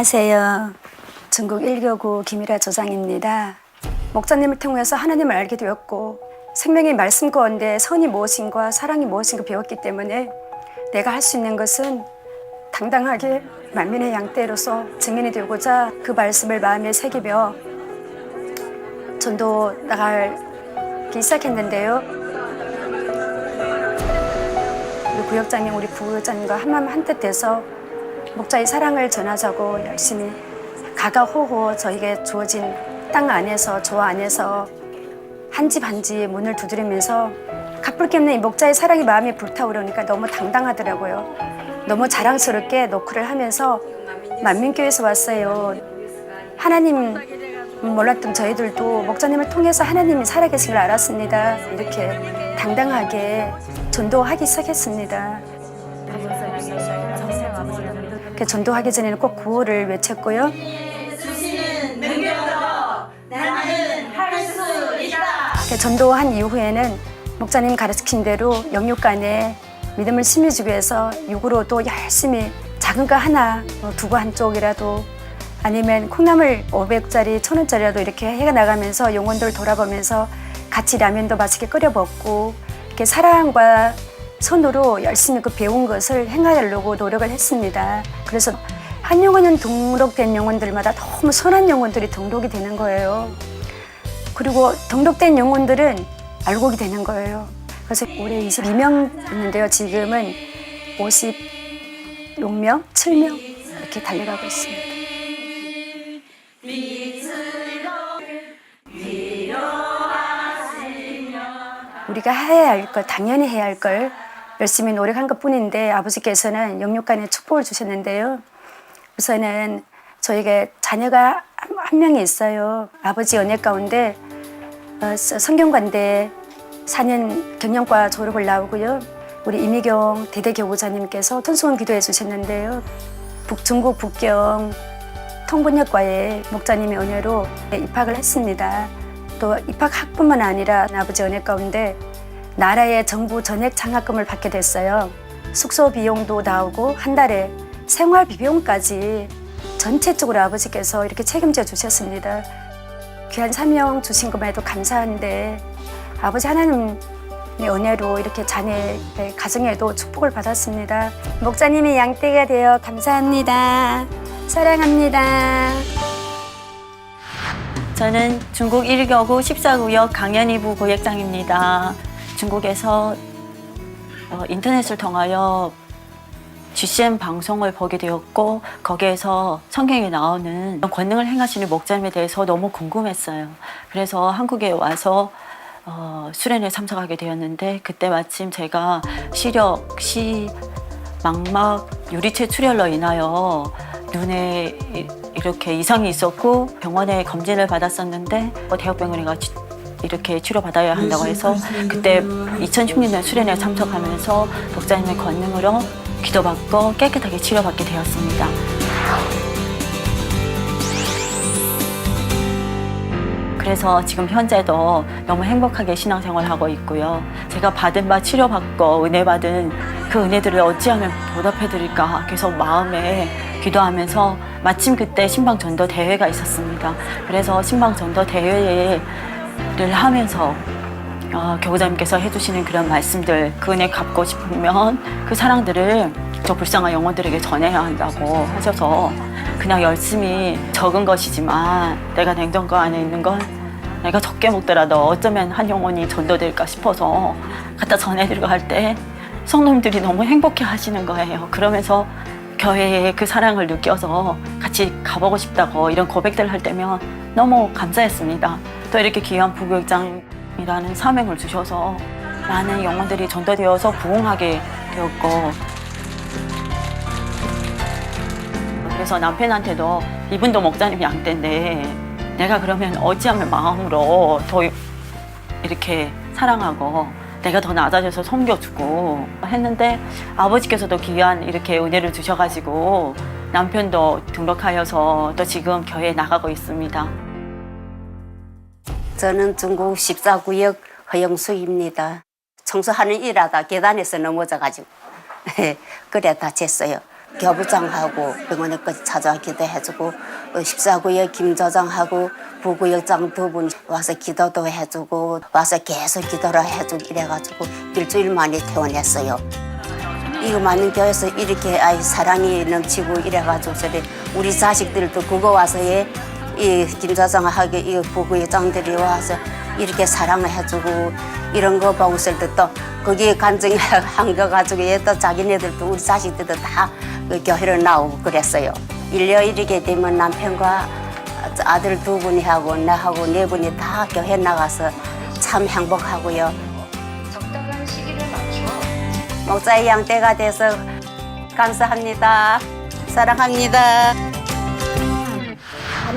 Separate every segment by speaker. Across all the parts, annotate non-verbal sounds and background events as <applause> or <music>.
Speaker 1: 안녕하세요. 중국 1교구 김일아 조장입니다. 목사님을 통해서 하나님을 알게 되었고 생명의 말씀 가운데 선이 무엇인가 사랑이 무엇인가 배웠기 때문에 내가 할 수 있는 것은 당당하게 만민의 양떼로서 증인이 되고자 그 말씀을 마음에 새기며 전도 나가기 시작했는데요. 우리 구역장님, 우리 부장님과 한마음 한뜻 돼서 목자의 사랑을 전하자고 열심히 가가호호 저에게 주어진 땅 안에서 조 안에서 한 집 한 집 문을 두드리면서 갚을 게 없는 이 목자의 사랑이 마음에 불타오르니까 너무 당당하더라고요. 너무 자랑스럽게 노크를 하면서 만민교회에서 왔어요. 하나님 몰랐던 저희들도 목자님을 통해서 하나님이 살아계신 걸 알았습니다. 이렇게 당당하게 전도하기 시작했습니다. 그 전도하기 전에는 꼭 구호를 외쳤고요. 그 전도한 이후에는 목사님 가르친 대로 영육간에 믿음을 심어주기 위해서 육으로도 열심히 작은 거 하나 뭐 두고 한쪽이라도 아니면 콩나물 500짜리 1000원짜리라도 이렇게 해가 나가면서 영혼들 돌아보면서 같이 라면도 맛있게 끓여 먹고 이렇게 사랑과 손으로 열심히 그 배운 것을 행하려고 노력을 했습니다. 그래서 한 영혼은 등록된 영혼들마다 너무 선한 영혼들이 등록이 되는 거예요. 그리고 등록된 영혼들은 알곡이 되는 거예요. 그래서 올해 22명이었는데요. 지금은 56명, 7명 이렇게 달려가고 있습니다. 우리가 해야 할 것, 당연히 해야 할 걸 열심히 노력한 것 뿐인데 아버지께서는 영육간에 축복을 주셨는데요. 우선은 저에게 자녀가 한, 한 명이 있어요. 아버지 연애 가운데 어, 서- 성경관대 4년 경영과 졸업을 나오고요. 우리 이미경 대대교구자님께서 통수원 기도해 주셨는데요. 북, 중국 북경 통번역과에 목자님의 은혜로 입학을 했습니다. 또 입학학뿐만 아니라 아버지 은혜 가운데 나라의 정부 전액 장학금을 받게 됐어요. 숙소 비용도 나오고 한 달에 생활 비용까지 전체적으로 아버지께서 이렇게 책임져 주셨습니다. 귀한 사명 주신 것만 해도 감사한데 아버지 하나님의 은혜로 이렇게 자녀의 가정에도 축복을 받았습니다. 목사님의 양떼가 되어 감사합니다. 사랑합니다.
Speaker 2: 저는 중국 1교구 14구역 강연이부 고역장입니다. 중국에서 어, 인터넷을 통하여 GCN 방송을 보게 되었고 거기에서 성경에 나오는 권능을 행하시는 목자님에 대해서 너무 궁금했어요. 그래서 한국에 와서 어, 수련회 참석하게 되었는데 그때 마침 제가 시력, 시, 망막, 유리체 출혈로 인하여 눈에 이- 이렇게 이상이 있었고 병원에 검진을 받았었는데 어, 대학병원에 가 치- 이렇게 치료받아야 한다고 해서 그때 2016년 수련회에 참석하면서 독자님의 권능으로 기도받고 깨끗하게 치료받게 되었습니다. 그래서 지금 현재도 너무 행복하게 신앙생활하고 있고요. 제가 받은 바 치료받고 은혜 받은 그 은혜들을 어찌하면 보답해드릴까 계속 마음에 기도하면서 마침 그때 신방 전도 대회가 있었습니다. 그래서 신방 전도 대회 를 하면서 어, 교구자님께서 해주시는 그런 말씀들 그 은혜 갚고 싶으면 그 사랑들을 저 불쌍한 영혼들에게 전해야 한다고 하셔서 그냥 열심히 적은 것이지만 내가 냉장고 안에 있는 건 내가 적게 먹더라도 어쩌면 한 영혼이 전도될까 싶어서 갖다 전해드리고 할 때 성도님들이 너무 행복해 하시는 거예요. 그러면서 교회에 그 사랑을 느껴서 같이 가보고 싶다고 이런 고백들을 할 때면 너무 감사했습니다. 또 이렇게 귀한 부교육장이라는 사명을 주셔서 많은 영혼들이 전도되어서 부흥하게 되었고 그래서 남편한테도 이분도 목사님 양떼인데 내가 그러면 어찌하면 마음으로 더 이렇게 사랑하고 내가 더 낮아져서 섬겨주고 했는데 아버지께서도 귀한 이렇게 은혜를 주셔가지고 남편도 등록하여서 또 지금 교회에 나가고 있습니다.
Speaker 3: 저는 중국 14구역 허영숙입니다. 청소하는 일하다 계단에서 넘어져가지고 <laughs> 그래 다쳤어요. 교부장하고 병원에까지 찾아와 기도해주고 어, 14구역 김조장하고 부구역장 두 분 와서 기도도 해주고 와서 계속 기도를 해주고 이래가지고 일주일 만에 퇴원했어요. 이거 많은 교회에서 이렇게 아이 사랑이 넘치고 이래가지고 저래 우리 자식들도 그거 와서 예, 이 김자장하게 이 부부회장들이 와서 이렇게 사랑을 해주고 이런 거 보고서 또 거기에 간증한 <laughs> 거 가지고 얘또 자기네들도 우리 자식들도 다그 교회를 나오고 그랬어요. 일요일이게 되면 남편과 아들 두 분이 하고 나하고 네 분이 다 교회 나가서 참 행복하고요.
Speaker 4: 적당한 시기를 맞춰
Speaker 3: 목사의 양떼가 돼서 감사합니다. 사랑합니다.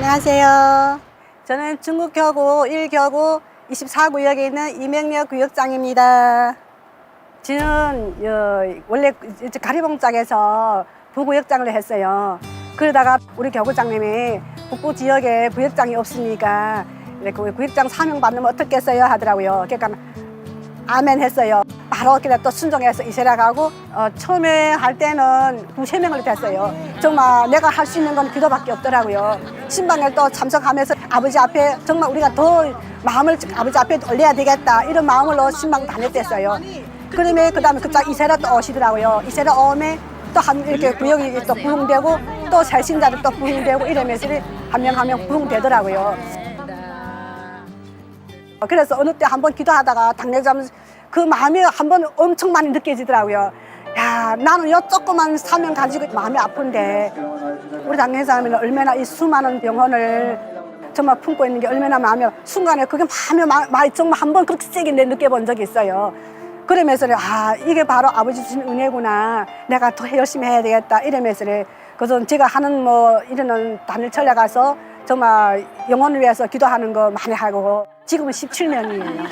Speaker 5: 안녕하세요. 저는 중국교구 1교구 24구역에 있는 이명렬 구역장입니다. 저는 어, 원래 이제 가리봉장에서 부구역장을 했어요. 그러다가 우리 교구장님이 북부 지역에 구역장이 없으니까 그 구역장 사명 받으면 어떻겠어요 하더라고요. 그러니까 아멘 했어요. 바로 그냥 또 순종해서 이세라 가고 어, 처음에 할 때는 두세 명을 됐어요. 정말 내가 할 수 있는 건 기도밖에 없더라고요. 신방을 또 참석하면서 아버지 앞에 정말 우리가 더 마음을 아버지 앞에 올려야 되겠다 이런 마음으로 신방 다녔댔어요. 그러면 그다음에 그자 이세라 또 오시더라고요. 이세라 오면 또한 이렇게 구역이 또 부흥되고 또 새 신자들 또 부흥되고 이러면서 한 명 한 명 부흥되더라고요. 그래서 어느 때 한번 기도하다가 당내자면 그 마음이 한 번 엄청 많이 느껴지더라고요. 야, 나는 요 조그만 사명 가지고 마음이 아픈데 우리 당내자면 얼마나 이 수많은 병원을 정말 품고 있는 게 얼마나 마음이 순간에 그게 마음이 마, 마, 정말 한 번 그렇게 세게 내 느껴본 적이 있어요. 그러면서 아 이게 바로 아버지 주신 은혜구나. 내가 더 열심히 해야 되겠다. 이러면서 그래서 제가 하는 뭐 이런 단일 철야 가서 정말 영혼을 위해서 기도하는 거 많이 하고 지금은 17년이에요.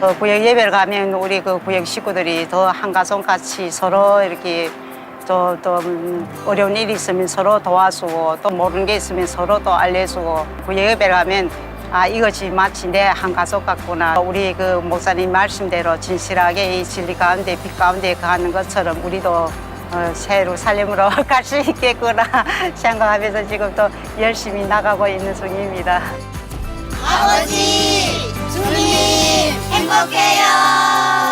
Speaker 6: 어, 구역 예배를 가면 우리 그 구역 식구들이 더 한가족 같이 서로 이렇게 또, 또 음, 어려운 일이 있으면 서로 도와주고 또 모르는 게 있으면 서로 또 알려주고 구역 예배를 가면 아 이것이 마치 내 한가족 같구나 우리 그 목사님 말씀대로 진실하게 이 진리 가운데 빛 가운데 가는 것처럼 우리도 어, 새로 살림으로 <laughs> 갈 수 있겠구나 <laughs> 생각하면서 지금 또 열심히 나가고 있는 중입니다.
Speaker 7: 아버지, 주님, 행복해요.